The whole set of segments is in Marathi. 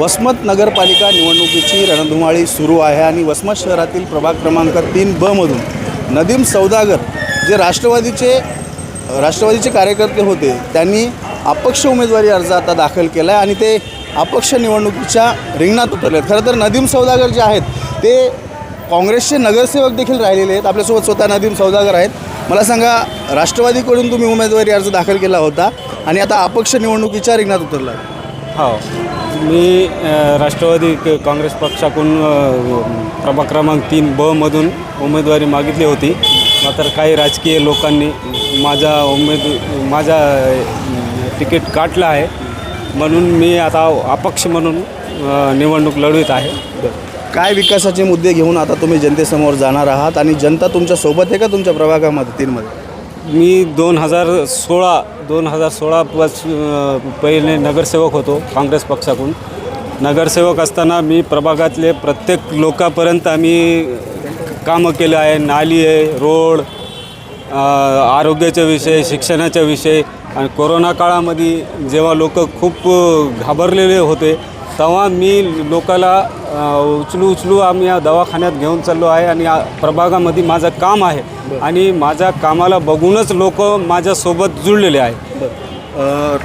वसमत नगरपालिका निवडणुकीची रणधुमाळी सुरू आहे आणि वसमत शहरातील प्रभाग क्रमांक तीन बमधून नदीम सौदागर जे राष्ट्रवादीचे राष्ट्रवादीचे कार्यकर्ते होते त्यांनी अपक्ष उमेदवारी अर्ज आता दाखल केला आहे आणि ते अपक्ष निवडणुकीच्या रिंगणात उतरले आहेत खरं तर नदीम सौदागर जे आहेत ते काँग्रेसचे नगरसेवक देखील राहिलेले आहेत. आपल्यासोबत स्वतः नदीम सौदागर आहेत. मला सांगा राष्ट्रवादीकडून तुम्ही उमेदवारी अर्ज दाखल केला होता आणि आता अपक्ष निवडणुकीच्या रिंगणात उतरला आहे. हो. मी राष्ट्रवादी क- काँग्रेस पक्षाकडून प्रभाग क्रमांक तीन ब मधून उमेदवारी मागितली होती. मात्र काही राजकीय लोकांनी माझा उमेद माझा तिकीट काटलं आहे. म्हणून मी आता अपक्ष म्हणून निवडणूक लढवित आहे. काय विकासाचे मुद्दे घेऊन आता तुम्ही जनतेसमोर जाणार आहात आणि जनता तुमच्यासोबत आहे का तुमच्या प्रभागामध्ये तीनमध्ये? मी दोन हजार सोळा दोन हजार सोळापास अ, पहिले नगरसेवक होतो काँग्रेस पक्षाकडून. नगरसेवक असताना मी प्रभागातले प्रत्येक लोकापर्यंत आम्ही कामं केलं आहे. नाली आहे रोड आरोग्याच्या आरोग्याचा विषय शिक्षणाचा विषय. आणि कोरोना काळामध्ये जेव्हा लोक खूप घाबरलेले होते तेव्हा मी लोकाला उचलू उचलू आम्ही या दवाखान्यात घेऊन चाललो आहे आणि प्रभागामध्ये माझं काम आहे. आणि माझ्या कामाला बघूनच लोक माझ्यासोबत जुळलेले आहे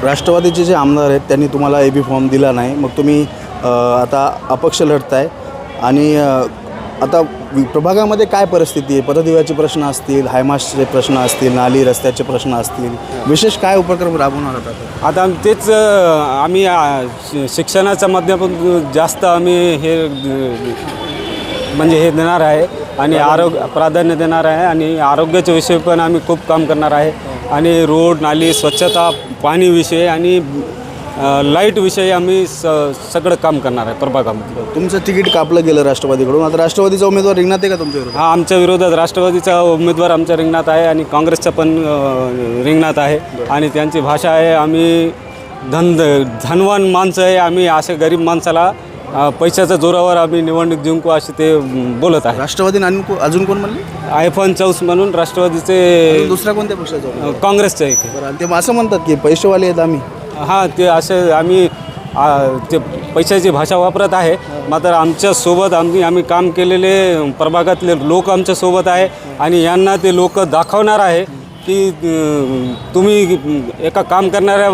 राष्ट्रवादीचे जे आमदार आहेत त्यांनी तुम्हाला ए बी फॉर्म दिला नाही. मग तुम्ही आता अपक्ष लढताय. आणि आता प्रभागामध्ये काय परिस्थिती आहे? पथदिव्याचे प्रश्न असतील हायमासचे प्रश्न असतील नाली रस्त्याचे प्रश्न असतील विशेष काय उपक्रम राबवणार आहात आता? आता तेच आम्ही शि- शिक्षणाच्या माध्यमातून जास्त आम्ही हे म्हणजे हे देणार आहे आणि आरोग्य प्राधान्य देणार आहे आणि आरोग्याच्या विषयी पण आम्ही खूप काम करणार आहे. आणि रोड नाली स्वच्छता पाणीविषयी आणि अ, लाइट विषयी आम्ही स सगळं काम करणार आहे प्रभागामध्ये तुमचं तिकीट कापलं गेलं राष्ट्रवादीकडून. आता राष्ट्रवादीचा उमेदवार रिंगणात आहे का तुमच्या विरोधात? हा आमच्या विरोधात राष्ट्रवादीचा उमेदवार आमच्या रिंगणात आहे आणि काँग्रेसचा पण अ, रिंगणात आहे. आणि त्यांची भाषा आहे आम्ही धन धनवान माणसं आहे आम्ही अशा गरीब माणसाला अ, पैशाच्या जोरावर आम्ही निवडणूक जिंकू असे ते बोलत आहे. राष्ट्रवादी आणि को- अजून कोण म्हणले? आयफोन चौस म्हणून राष्ट्रवादीचे दुसऱ्या कोणत्या पक्षाचा उमेदवार? अ, काँग्रेसचे एक बरं आणि ते असं म्हणतात की पैसेवाले आहेत आम्ही. हां ते असे आम्ही ते पैशाची भाषा वापरत आहे मात्र आमच्यासोबत आम्ही आम्ही काम केलेले प्रभागातले लोक आमच्यासोबत आहे आणि यांना ते लोक दाखवणार आहे. की तुम्ही एका काम करणाऱ्या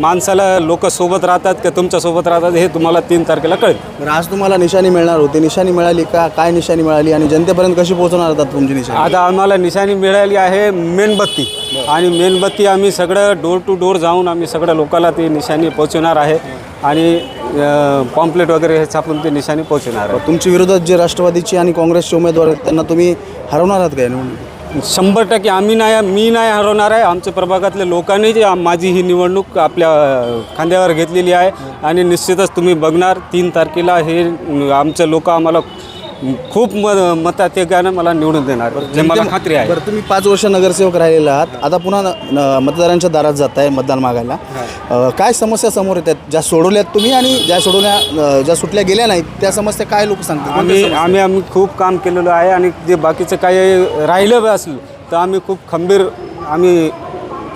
माणसाला लोक सोबत राहतात का तुमच्यासोबत राहतात हे तुम्हाला तीन तारखेला कळेल. बरं आज तुम्हाला निशाणी मिळणार होती. निशाणी मिळाली का? काय निशाणी मिळाली? आणि जनतेपर्यंत कशी पोहोचवणार आहात तुमची निशाणी? आता आम्हाला निशाणी मिळाली आहे मेणबत्ती. आणि मेणबत्ती आम्ही सगळं डोर टू डोर जाऊन आम्ही सगळ्या लोकांना ती निशाणी पोहोचवणार आहे. आणि पॉम्पलेट वगैरे हे छापून ती निशाणी पोहोचवणार आहे. तुमच्या विरोधात जे राष्ट्रवादीचे आणि काँग्रेसचे उमेदवार आहेत त्यांना तुम्ही हरवणार आहात का या निवडणुकीत? शंभर टक्के आम्ही नाही मी नाही हरवणार आहे. आमच्या प्रभागातल्या लोकांनी जी माझी ही निवडणूक आपल्या खांद्यावर घेतलेली आहे. आणि निश्चितच तुम्ही बघणार तीन तारखेला हे अ, आमचे लोक आम्हाला खूप म मताधिक्यानं मला निवडून देणार जे मला खात्री आहे. बरं तुम्ही पाच वर्ष नगरसेवक राहिलेला आहात. आता पुन्हा न- मतदारांच्या दारात जात आहे मतदान मागायला. अ, काय समस्या समोर येतात? ज्या सोडवल्यात तुम्ही आणि ज्या सोडवल्या अ, ज्या सुटल्या गेल्या नाहीत त्या समस्या काय लोक सांगतात? आम्ही? आम्ही आम्ही खूप काम केलेलं आहे आणि जे बाकीचं काही राहिलं बी असलं तर आम्ही खूप खंबीर आम्ही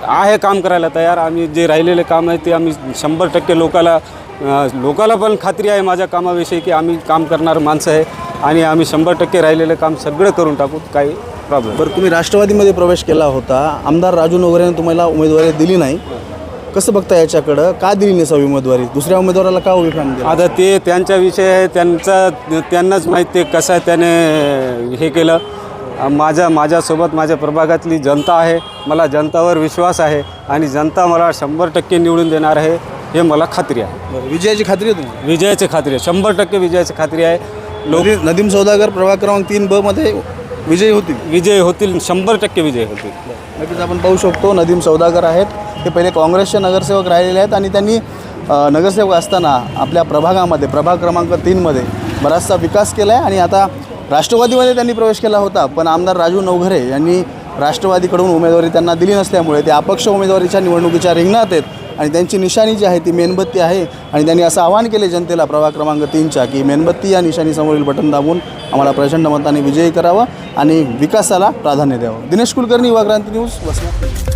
आहे काम करायला तयार. आम्ही जे राहिलेले काम आहे ते आम्ही शंभर टक्के लोकाला अ, लोकाला पण खात्री आहे माझ्या कामाविषयी की आम्ही काम करणार माणसं आहे. आणि आम्ही शंभर टक्के राहिलेलं काम सगळं करून टाकू काही प्रॉब्लेम बरं तुम्ही राष्ट्रवादीमध्ये प्रवेश केला होता. आमदार राजू नवरेने तुम्हाला उमेदवारी दिली नाही. कसं बघता याच्याकडं? का दिली नसावी उमेदवारी? दुसऱ्या उमेदवाराला का उभी आता ते त्यांचा विषय आहे त्यांचा त्यांनाच माहिती आहे कसं त्याने हे केलं. माझ्या माझ्यासोबत माझ्या प्रभागातली जनता आहे. मला जनतावर विश्वास आहे आणि जनता मला शंभर टक्के निवडून देणार आहे हे मला खात्री आहे. बरं विजयाची खात्री आहे तुम्हाला? विजयाची खात्री आहे. शंभर टक्के विजयाची खात्री आहे. लोक नदी- नदीम सौदागर प्रभाग क्रमांक तीन ब मध्ये विजयी होतील. विजय होतील शंभर टक्के विजय होतील. नक्कीच आपण पाहू शकतो नदीम सौदागर आहेत. ते पहिले काँग्रेसचे नगरसेवक राहिलेले आहेत आणि त्यांनी अ, नगरसेवक असताना आपल्या प्रभागामध्ये प्रभाग क्रमांक तीनमध्ये बराचसा विकास केला आहे आणि आता राष्ट्रवादीमध्ये त्यांनी प्रवेश केला होता. पण आमदार राजू नवघरे यांनी राष्ट्रवादीकडून उमेदवारी त्यांना दिली नसल्यामुळे ते अपक्ष उमेदवारीच्या निवडणुकीच्या रिंगणात आहेत. आणि त्यांची निशाणी जी आहे ती मेणबत्ती आहे. आणि त्यांनी असं आवाहन केले जनतेला प्रभाग क्रमांक तीनच्या की मेणबत्ती या निशाणीसमोरील बटन दाबून आम्हाला प्रचंड मताने विजयी करावं आणि विकासाला प्राधान्य द्यावं. दिनेश कुलकर्णी युवा क्रांती न्यूज वसमत.